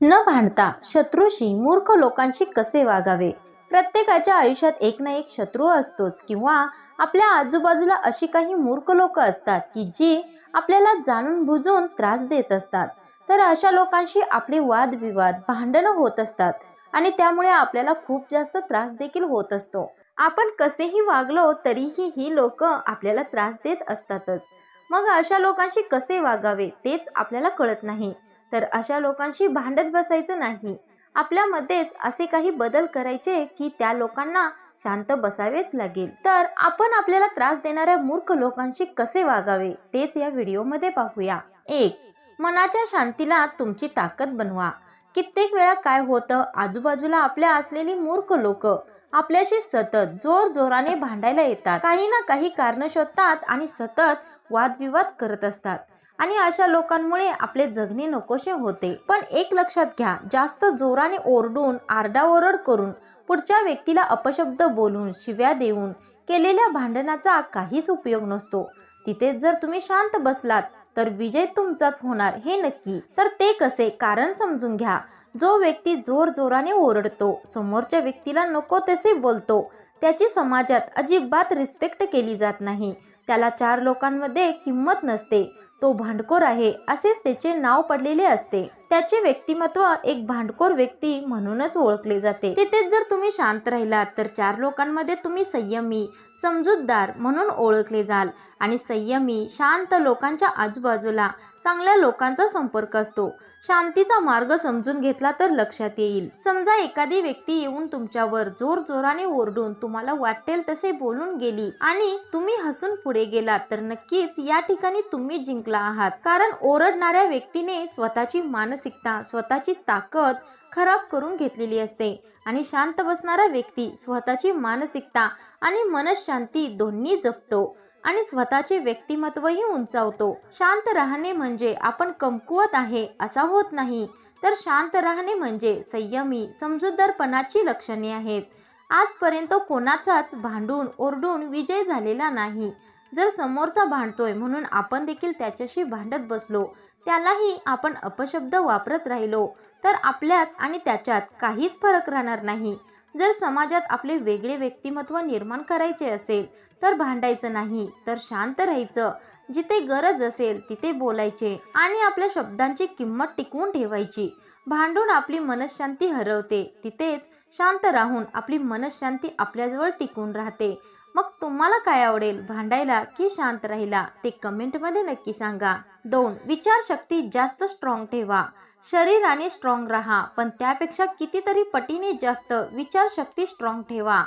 न भांडता शत्रूशी मूर्ख लोकांशी कसे वागावे? प्रत्येकाच्या आयुष्यात एक ना एक शत्रू असतोच किंवा आपल्या आजूबाजूला अशी काही मूर्ख लोक असतात की जी आपल्याला जाणून बुजून त्रास देत असतात. तर अशा लोकांशी आपले वादविवाद भांडणं होत असतात आणि त्यामुळे आपल्याला खूप जास्त त्रास देखील होत असतो. आपण कसेही वागलो तरीही ही लोक आपल्याला त्रास देत असतातच. मग अशा लोकांशी कसे वागावे तेच आपल्याला कळत नाही. तर अशा लोकांशी भांडत बसायचं नाही. आपल्यामध्येच असे काही बदल करायचे की त्या लोकांना शांत बसावेच लागेल. तर आपण आपल्याला त्रास देणाऱ्या मूर्ख लोकांशी कसे वागावे? तेच या व्हिडिओमध्ये पाहूया. एक मनाच्या शांतीला तुमची ताकद बनवा. कित्येक वेळा काय होतं आजूबाजूला आपल्या असलेली मूर्ख लोक आपल्याशी सतत जोर जोराने भांडायला येतात. काही ना काही कारण शोधतात आणि सतत वादविवाद करत असतात. आणि अशा लोकांमुळे आपले जगणे नकोसे होते. पण एक लक्षात घ्या जास्त जोराने ओरडून आरडाओरड करून पुढच्या व्यक्तीला अपशब्द बोलून शिव्या देऊन केलेल्या भांडणाचा काहीच उपयोग नसतो. तिथेच जर तुम्ही शांत बसलात तर विजय तुमचाच होणार हे नक्की. तर ते कसे? कारण समजून घ्या जो व्यक्ती जोर जोराने ओरडतो समोरच्या व्यक्तीला नको तसे बोलतो त्याची समाजात अजिबात रिस्पेक्ट केली जात नाही. त्याला चार लोकांमध्ये किंमत नसते. तो भांडखोर आहे असेच त्याचे नाव पडलेले असते. त्याचे व्यक्तिमत्व एक भांडखोर व्यक्ती म्हणूनच ओळखले जाते. तिथेच जर तुम्ही शांत राहिलात तर चार लोकांमध्ये तुम्ही संयमी समजूतदार म्हणून ओळखले जाल आणि संयमी शांत लोकांच्या आजूबाजूला चांगल्या लोकांचा संपर्क असतो. शांतीचा मार्ग समजून घेतला तर लक्षात येईल. समजा एखादी व्यक्ती येऊन तुमच्यावर जोर जोराने ओरडून तुम्हाला वाटेल तसे बोलून गेली आणि तुम्ही हसून पुढे गेलात तर नक्कीच या ठिकाणी तुम्ही जिंकला आहात. कारण ओरडणाऱ्या व्यक्तीने स्वतःची मानस मानसिकता स्वतःची ताकद खराब करून घेतलेली असते आणि शांत बसणारा व्यक्ती स्वतःची मानसिकता आणि मनशांती दोन्ही जपतो आणि स्वतःचे व्यक्तिमत्वही उंचावतो. शांत राहणे म्हणजे आपण कमकुवत आहे असा होत नाही तर शांत राहणे म्हणजे संयमी समजूतदारपणाची लक्षणे आहेत. आजपर्यंत कोणाचाच भांडून ओरडून विजय झालेला नाही. जर समोरचा भांडतोय म्हणून आपण देखील त्याच्याशी भांडत बसलो त्यालाही आपण अपशब्द वापरत राहिलो तर आपल्यात आणि त्याच्यात काहीच फरक राहणार नाही. जर समाजात आपले वेगळे व्यक्तिमत्व निर्माण करायचे असेल तर भांडायचं नाही तर शांत राहायचं. जिथे गरज असेल तिथे बोलायचे आणि आपल्या शब्दांची किंमत टिकवून ठेवायची. भांडून आपली मनशांती हरवते तिथेच शांत राहून आपली मनशांती आपल्याजवळ टिकून राहते. मग तुम्हाला काय आवडेल? भांडायला की शांत राहिला? ते कमेंटमध्ये नक्की सांगा. दोन विचारशक्ती जास्त स्ट्रॉंग ठेवा. शरीराने स्ट्रॉंग राहा पण त्यापेक्षा कितीतरी पटीने जास्त विचारशक्ती स्ट्रॉंग ठेवा.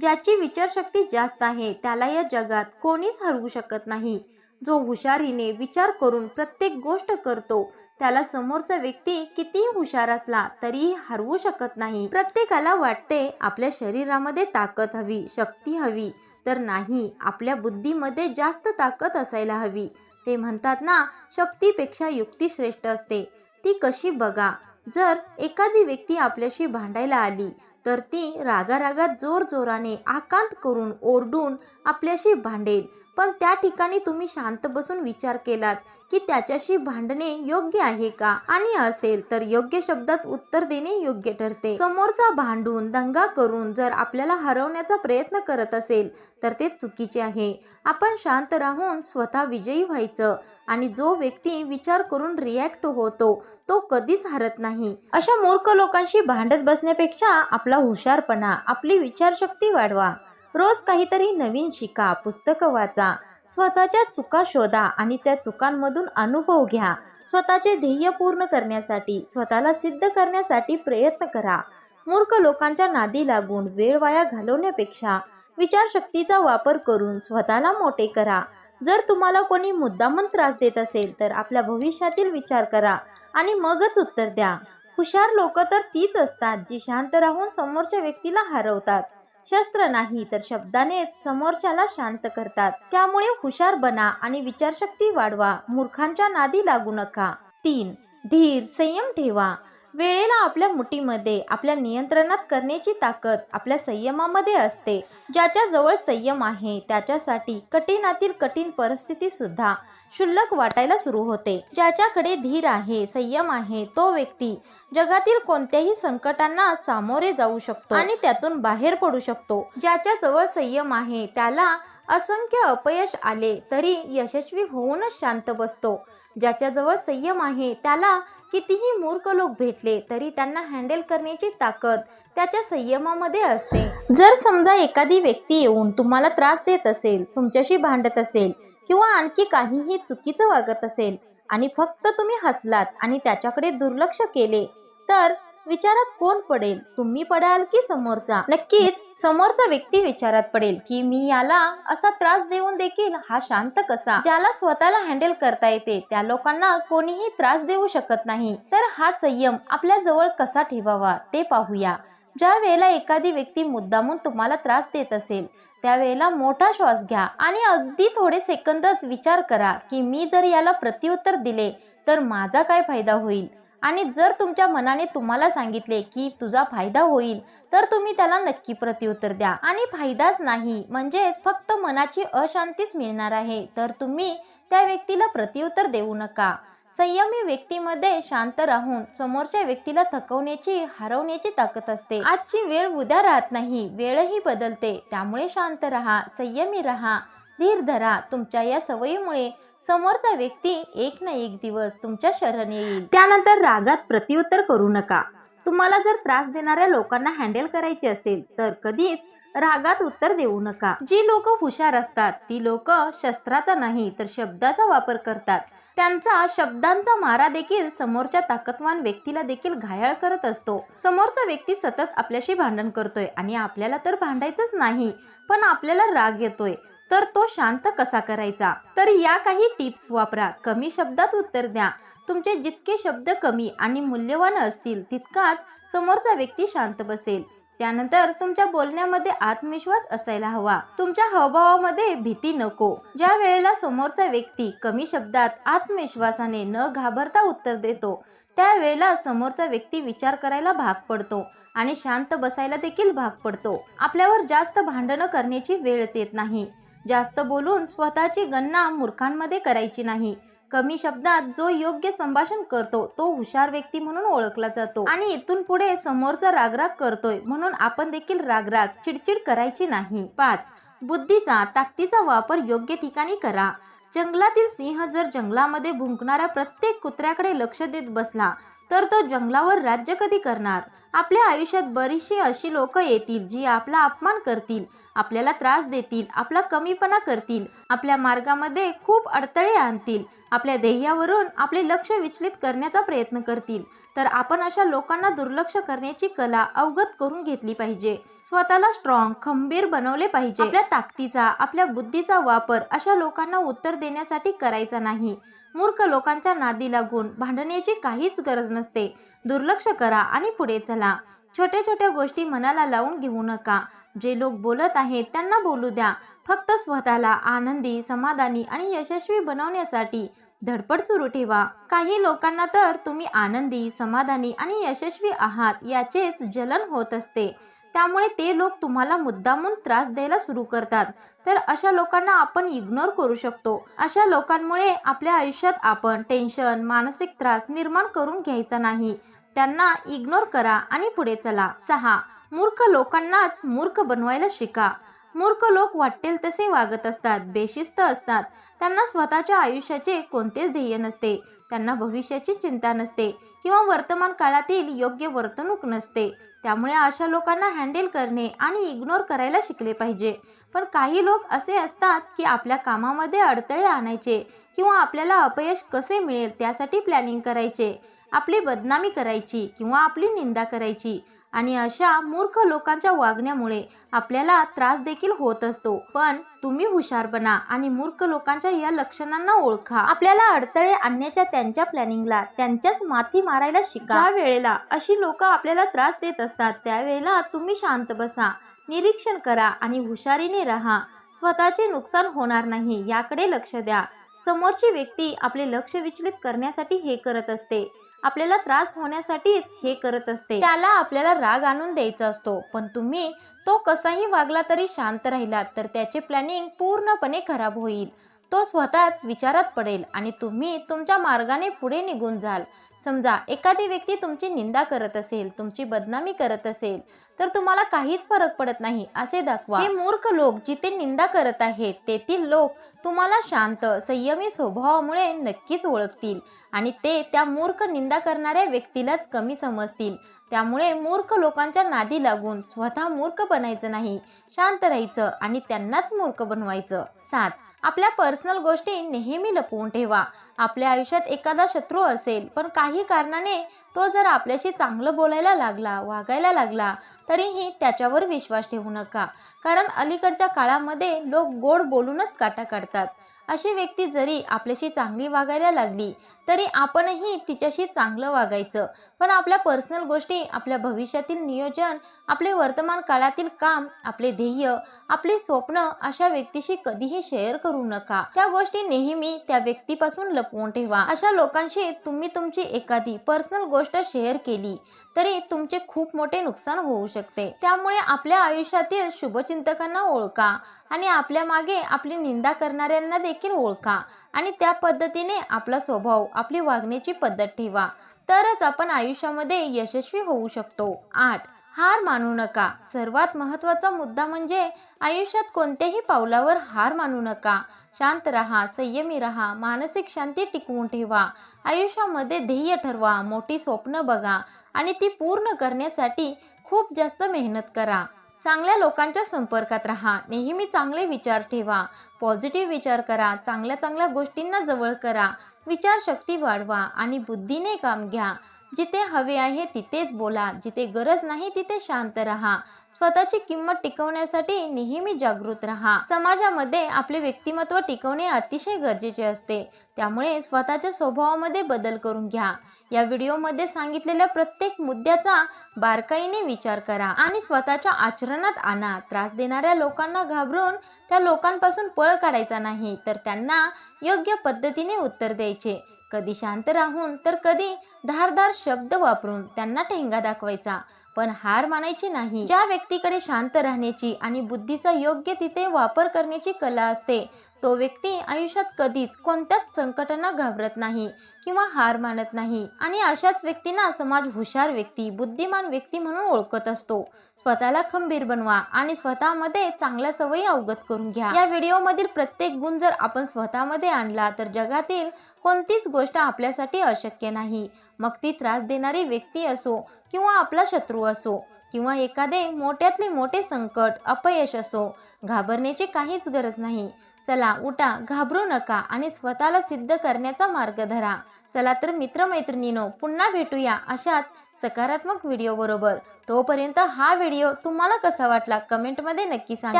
ज्याची विचारशक्ती जास्त आहे त्याला या जगात कोणीच हरवू शकत नाही. जो हुशारीने विचार करून प्रत्येक गोष्ट करतो त्याला समोरचा व्यक्ती कितीही हुशार असला तरीही हरवू शकत नाही. प्रत्येकाला वाटते आपल्या शरीरामध्ये ताकद हवी शक्ती हवी. तर नाही आपल्या बुद्धीमध्ये जास्त ताकद असायला हवी. ते म्हणतात ना शक्तीपेक्षा युक्ती श्रेष्ठ असते. ती कशी बघा. जर एखादी व्यक्ती आपल्याशी भांडायला आली तर ती रागारागात जोर जोराने आकांत करून ओरडून आपल्याशी भांडेल. पण त्या ठिकाणी तुम्ही शांत बसून विचार केलात की त्याच्याशी भांडणे योग्य आहे का? आणि असेल तर योग्य शब्दात उत्तर देणे योग्य ठरते. समोरचा भांडून दंगा करून जर आपल्याला हरवण्याचा प्रयत्न करत असेल तर ते चुकीचे आहे. आपण शांत राहून स्वतः विजयी व्हायचं आणि जो व्यक्ती विचार करून रिॲक्ट होतो तो कधीच हरत नाही. अशा मूर्ख लोकांशी भांडत बसण्यापेक्षा आपला हुशारपणा आपली विचारशक्ती वाढवा. रोज काहीतरी नवीन शिका पुस्तकं वाचा स्वतःच्या चुका शोधा आणि त्या चुकांमधून अनुभव घ्या. स्वतःचे ध्येय पूर्ण करण्यासाठी स्वतःला सिद्ध करण्यासाठी प्रयत्न करा. मूर्ख लोकांच्या नादी लागून वेळ वाया घालवण्यापेक्षा विचारशक्तीचा वापर करून स्वतःला मोठे करा. जर तुम्हाला कोणी मुद्दामन त्रास देत असेल तर आपल्या भविष्यातील विचार करा आणि मगच उत्तर द्या. हुशार लोक तर तीच असतात जी शांत राहून समोरच्या व्यक्तीला हरवतात. शस्त्र नाही तर शब्दानेच समोरच्याला शांत करतात. त्यामुळे हुशार बना आणि विचारशक्ती वाढवा. मूर्खांच्या नादी लागू नका. तीन धीर संयम ठेवा. वेळेला आपल्या मुठीमध्ये आपल्या नियंत्रणात करण्याची ताकद आपल्या संयमामध्ये असते. ज्याच्या जवळ संयम आहे त्याच्यासाठी कठीणातील कठीण परिस्थिती सुद्धा क्षुल्लक वाटायला सुरू होते. ज्याच्याकडे धीर आहे संयम आहे तो व्यक्ती जगातील कोणत्याही संकटांना सामोरे जाऊ शकतो आणि त्यातून बाहेर पडू शकतो. ज्याच्या जवळ संयम आहे त्याला असंख्य अपयश आले तरी यशस्वी होऊनच शांत बसतो. ज्याच्याजवळ संयम आहे त्याला कितीही मूर्ख लोक भेटले तरी त्यांना हँडल करण्याची ताकद त्याच्या संयमामध्ये असते. जर समजा एखादी व्यक्ती येऊन तुम्हाला त्रास देत असेल तुमच्याशी भांडत असेल किंवा आणखी काहीही चुकीचं वागत असेल आणि फक्त तुम्ही हसलात आणि त्याच्याकडे दुर्लक्ष केले तर विचारात कोण पडेल? तुम्ही पडाल की समोरचा? नक्कीच समोरचा व्यक्ती विचारात पडेल की मी याला असा त्रास देऊन देखील हा शांत कसा? ज्याला स्वतःला हँडल करता येते त्या लोकांना कोणीही त्रास देऊ शकत नाही. तर हा संयम आपल्या जवळ कसा ठेवावा ते पाहूया. ज्या वेळेला एखादी व्यक्ती मुद्दामून तुम्हाला त्रास देत असेल त्यावेळेला मोठा श्वास घ्या आणि अगदी थोडे सेकंदच विचार करा की मी जर याला प्रत्युत्तर दिले तर माझा काय फायदा होईल? आणि जर तुमच्या मनाने तुम्हाला सांगितले की तुझा फायदा होईल तर तुम्ही त्याला नक्की प्रत्युत्तर द्या. आणि फायदाच नाही म्हणजेच फक्त मनाची अशांतीच मिळणार आहे तर तुम्ही त्या व्यक्तीला प्रत्युत्तर देऊ नका. संयमी व्यक्तीमध्ये शांत राहून समोरच्या व्यक्तीला थकवण्याची हरवण्याची ताकद असते. आजची वेळ उद्या राहत नाही वेळही बदलते. त्यामुळे शांत राहा संयमी राहा धीर धरा. तुमच्या या सवयीमुळे समोरचा व्यक्ती एक ना एक दिवस तुमच्या शरण येईल. त्यानंतर रागात प्रत्युत्तर करू नका. तुम्हाला जर त्रास देणाऱ्या लोकांना हँडल करायचे असेल तर कधीच रागात उत्तर देऊ नका. जी लोक हुशार असतात ती लोक शस्त्राचा नाही तर शब्दाचा वापर करतात. त्यांचा शब्दांचा मारा देखील समोरच्या ताकदवान व्यक्तीला देखील घायाळ करत असतो. समोरचा व्यक्ती सतत आपल्याशी भांडण करतोय आणि आपल्याला तर भांडायचंच नाही पण आपल्याला राग येतोय. तर तो शांत कसा करायचा? तर या काही टिप्स वापरा. कमी शब्दात उत्तर द्या. तुमचे जितके शब्द कमी आणि मूल्यवान असतील तितकाच समोरचा व्यक्ती शांत बसेल. त्यानंतर तुमच्या बोलण्यामध्ये आत्मविश्वास असायला हवा. तुमच्या हावभावामध्ये भीती नको. ज्या वेळेला समोरचा व्यक्ती कमी शब्दात आत्मविश्वासाने न घाबरता उत्तर देतो त्यावेळेला समोरचा व्यक्ती विचार करायला भाग पडतो आणि शांत बसायला देखील भाग पडतो. आपल्यावर जास्त भांडणं करण्याची वेळच येत नाही. जास्त बोलून स्वतःची गणना मूर्खांमध्ये करायची नाही. कमी शब्दात जो योग्य संभाषण करतो तो हुशार व्यक्ती म्हणून ओळखला जातो. आणि इथून पुढे समोरचा रागराग करतोय म्हणून आपण देखील रागराग चिडचिड करायची नाही. पाच. बुद्धीचा ताकदीचा वापर योग्य ठिकाणी करा. जंगलातील सिंह जर जंगलामध्ये भुंकणाऱ्या प्रत्येक कुत्र्याकडे लक्ष देत बसला तर तो जंगलावर राज्य कधी करणार? आपल्या आयुष्यात बरीचशी अशी लोक येतील जी आपला अपमान करतील आपल्याला त्रास देतील आपला कमीपणा करतील आपल्या मार्गामध्ये खूप अडथळे आणतील आपल्या ध्येयावरून आपले लक्ष विचलित करण्याचा प्रयत्न करतील. तर आपण अशा लोकांना दुर्लक्ष करण्याची कला अवगत करून घेतली पाहिजे. स्वतःला स्ट्रॉंग खंबीर बनवले पाहिजे. आपल्या ताकदीचा आपल्या बुद्धीचा वापर अशा लोकांना उत्तर देण्यासाठी करायचा नाही. मूर्ख लोकांच्या नादी लागून भांडण्याची काहीच गरज नसते. दुर्लक्ष करा आणि पुढे चला. छोट्या छोट्या गोष्टी मनाला लावून घेऊ नका. जे लोक बोलत आहेत त्यांना बोलू द्या. फक्त स्वतःला आनंदी समाधानी आणि यशस्वी बनवण्यासाठी धडपड सुरू ठेवा. काही लोकांना तर तुम्ही आनंदी समाधानी आणि यशस्वी आहात याचेच जलन होत असते. त्यामुळे ते लोक तुम्हाला मुद्दामून त्रास द्यायला सुरू करतात. तर अशा लोकांना आपण इग्नोर करू शकतो. अशा लोकांमुळे आपल्या आयुष्यात आपण टेन्शन मानसिक त्रास निर्माण करून घ्यायचा नाही. त्यांना इग्नोर करा आणि पुढे चला. सहा मूर्ख लोकांनाच मूर्ख बनवायला शिका. मूर्ख लोक वाटेल तसे वागत असतात बेशिस्त असतात. त्यांना स्वतःच्या आयुष्याचे कोणतेच ध्येय नसते. त्यांना भविष्याची चिंता नसते. किंवा वर्तमान काळातील योग्य वर्तणूक नसते. त्यामुळे अशा लोकांना हँडल करणे आणि इग्नोर करायला शिकले पाहिजे. पण काही लोक असे असतात की आपल्या कामामध्ये अडथळे आणायचे किंवा आपल्याला अपयश कसे मिळेल त्यासाठी प्लॅनिंग करायचे आपली बदनामी करायची किंवा आपली निंदा करायची. आणि अशा मूर्ख लोकांच्या वागण्यामुळे आपल्याला त्रास देखील होत असतो. पण तुम्ही हुशार बना आणि मूर्ख लोकांच्या या लक्षणांना ओळखा. आपल्याला अडथळे आणण्याच्या त्यांच्या प्लॅनिंगला त्यांच्याच माथी मारायला शिका. ज्या वेळेला अशी लोक आपल्याला त्रास देत असतात त्यावेळेला तुम्ही शांत बसा निरीक्षण करा आणि हुशारीने राहा. स्वतःचे नुकसान होणार नाही याकडे लक्ष द्या. समोरची व्यक्ती आपले लक्ष विचलित करण्यासाठी हे करत असते. आपल्याला त्रास होण्यासाठीच हे करत असते. त्याला आपल्याला राग आणून द्यायचा असतो पण तुम्ही तो कसाही वागला तरी शांत राहिलात तर त्याचे प्लॅनिंग पूर्णपणे खराब होईल. तो स्वतःच विचारात पडेल आणि तुम्ही तुमच्या मार्गाने पुढे निघून जाल. समजा एखादी व्यक्ती तुमची निंदा करत असेल तुमची बदनामी करत असेल तर तुम्हाला काहीच फरक पडत नाही असे दाखवा. हे मूर्ख लोक जिथे निंदा करत आहेत तेथील लोक तुम्हाला शांत संयमी स्वभावामुळे नक्कीच ओळखतील आणि ते त्या मूर्ख निंदा करणाऱ्या व्यक्तीलाच कमी समजतील. त्यामुळे मूर्ख लोकांच्या नादी लागून स्वतः मूर्ख बनायचं नाही शांत राहायचं आणि त्यांनाच मूर्ख बनवायचं. सात आपल्या पर्सनल गोष्टी नेहमी लपवून ठेवा. आपल्या आयुष्यात एखादा शत्रू असेल पण काही कारणाने तो जर आपल्याशी चांगलं बोलायला लागला वागायला लागला तरीही त्याच्यावर विश्वास ठेवू नका. कारण अलीकडच्या काळामध्ये लोक गोड बोलूनच काटा काढतात. अशी व्यक्ती जरी आपल्याशी चांगली वागायला लागली तरी आपणही तिच्याशी चांगलं वागायचं. पण आपल्या पर्सनल गोष्टी आपल्या भविष्यातील नियोजन आपले वर्तमान काळातील काम आपले ध्येय आपली स्वप्न अशा व्यक्तीशी कधीही शेअर करू नका. त्या गोष्टी नेहमी त्या व्यक्तीपासून लपवून ठेवा. अशा लोकांशी तुम्ही तुमची एखादी पर्सनल गोष्ट शेअर केली तरी तुमचे खूप मोठे नुकसान होऊ शकते. त्यामुळे आपल्या आयुष्यातील शुभचिंतकांना ओळखा आणि आपल्या मागे आपली निंदा करणाऱ्यांना देखील ओळखा. आणि त्या पद्धतीने आपला स्वभाव आपली वागण्याची पद्धत ठेवा. तरच आपण आयुष्यामध्ये यशस्वी होऊ शकतो. आठ हार मानू नका. सर्वात महत्त्वाचा मुद्दा म्हणजे आयुष्यात कोणत्याही पावलावर हार मानू नका. शांत राहा संयमी राहा मानसिक शांती टिकवून ठेवा. आयुष्यामध्ये ध्येय ठरवा मोठी स्वप्न बघा आणि ती पूर्ण करण्यासाठी खूप जास्त मेहनत करा. चांगल्या लोकांच्या संपर्कात राहा. नेहमी चांगले विचार ठेवा. पॉझिटिव्ह विचार करा. चांगल्या चांगल्या गोष्टींना जवळ करा. विचारशक्ती वाढवा आणि बुद्धीने काम घ्या. जिथे हवे आहे तिथेच बोला. जिथे गरज नाही तिथे शांत राहा. स्वतःची किंमत टिकवण्यासाठी नेहमी जागृत राहा. समाजामध्ये आपले व्यक्तिमत्व टिकवणे अतिशय गरजेचे असते. त्यामुळे स्वतःच्या स्वभावामध्ये बदल करून घ्या. या व्हिडिओमध्ये सांगितलेल्या प्रत्येक मुद्द्याचा बारकाईने विचार करा आणि स्वतःच्या आचरणात आणा. त्रास देणाऱ्या लोकांना घाबरून त्या लोकांपासून पळ काढायचा नाही तर त्यांना योग्य पद्धतीने उत्तर द्यायचे. कधी शांत राहून तर कधी धारधार शब्द वापरून त्यांना ठेंगा दाखवायचा. पण हार मानायची नाही. ज्या व्यक्तीकडे शांत राहण्याची आणि बुद्धीचा योग्य तिथे वापर करण्याची कला असते तो व्यक्ती आयुष्यात कधीच कोणत्याच संकटांना घाबरत नाही किंवा हार मानत नाही. आणि अशाच व्यक्तींना समाज हुशार व्यक्ती बुद्धिमान व्यक्ती म्हणून ओळखत असतो. स्वतःला खंबीर बनवा आणि स्वतःमध्ये चांगल्या सवयी अवगत करून घ्या. या व्हिडिओमधील प्रत्येक गुण जर आपण स्वतःमध्ये आणला तर जगातील कोणतीच गोष्ट आपल्यासाठी अशक्य नाही. मग ती त्रास देणारी व्यक्ती असो किंवा आपला शत्रू असो किंवा एखादे मोठ्यातले मोठे संकट अपयश असो घाबरण्याची काहीच गरज नाही. चला उठा घाबरू नका आणि स्वतःला सिद्ध करण्याचा मार्ग धरा. चला तर मित्रमैत्रिणीनो पुन्हा भेटूया अशाच सकारात्मक व्हिडिओ बरोबर. तोपर्यंत हा व्हिडिओ तुम्हाला कसा वाटला कमेंटमध्ये नक्की सांगा.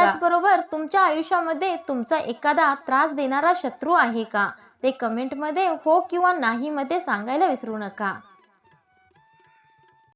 त्याचबरोबर तुमच्या आयुष्यामध्ये तुमचा एखादा त्रास देणारा शत्रू आहे का? ते कमेंटमध्ये हो किंवा नाही मध्ये सांगायला विसरू नका.